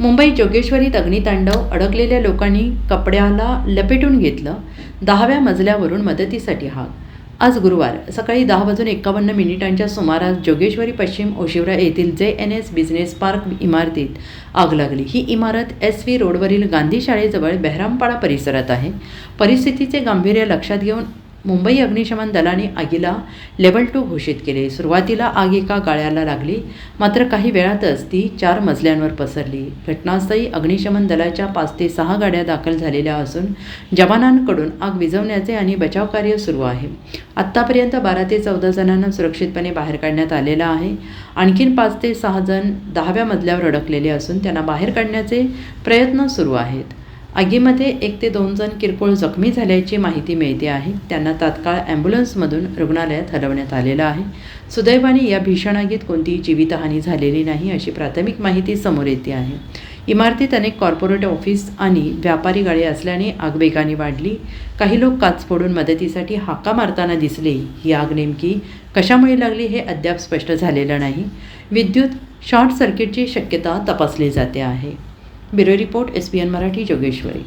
मुंबईत जोगेश्वरीत अग्नितांडव अडकलेल्या लोकांनी कपड्याला लपेटून घेतलं दहाव्या मजल्यावरून मदतीसाठी हाक. आज गुरुवार सकाळी दहा वाजून एकावन्न मिनिटांच्या सुमारास जोगेश्वरी पश्चिम ओशिवरा येथील जे एन एस बिझनेस पार्क इमारतीत आग लागली. ही इमारत एस व्ही रोडवरील गांधी शाळेजवळ बेहरामपाडा परिसरात आहे. परिस्थितीचे गांभीर्य लक्षात घेऊन मुंबई अग्निशमन दलाने आगीला लेवल टू घोषित केले. सुरुवातीला आग एका गाळ्याला लागली. मात्र काही वेळातच ती चार मजल्यांवर पसरली. घटनास्थळी अग्निशमन दलाच्या पाच ते सहा गाड्या दाखल झालेल्या असून जवानांकडून आग विझवण्याचे आणि बचाव कार्य सुरू आहे. आत्तापर्यंत बारा ते चौदा जणांना सुरक्षितपणे बाहेर काढण्यात आलेलं आहे. आणखीन पाच ते सहा जण दहाव्या मजल्यावर अडकलेले असून त्यांना बाहेर काढण्याचे प्रयत्न सुरू आहेत. आगीमध्ये एक ते दोन जण किरकोळ जखमी झाल्याची माहिती मिळते आहे. त्यांना तात्काळ ॲम्ब्युलन्समधून रुग्णालयात हलवण्यात आलेलं आहे. सुदैवाने या भीषण आगीत कोणतीही जीवितहानी झालेली नाही अशी प्राथमिक माहिती समोर येते आहे. इमारतीत अनेक कॉर्पोरेट ऑफिस आणि व्यापारी गाडी असल्याने आग वेगाने वाढली. काही लोक काच फोडून मदतीसाठी हाका मारताना दिसले. ही आग नेमकी कशामुळे लागली हे अद्याप स्पष्ट झालेलं नाही. विद्युत शॉर्ट सर्किटची शक्यता तपासली जाते आहे. Bureau report S B N Marathi Jogeshwari.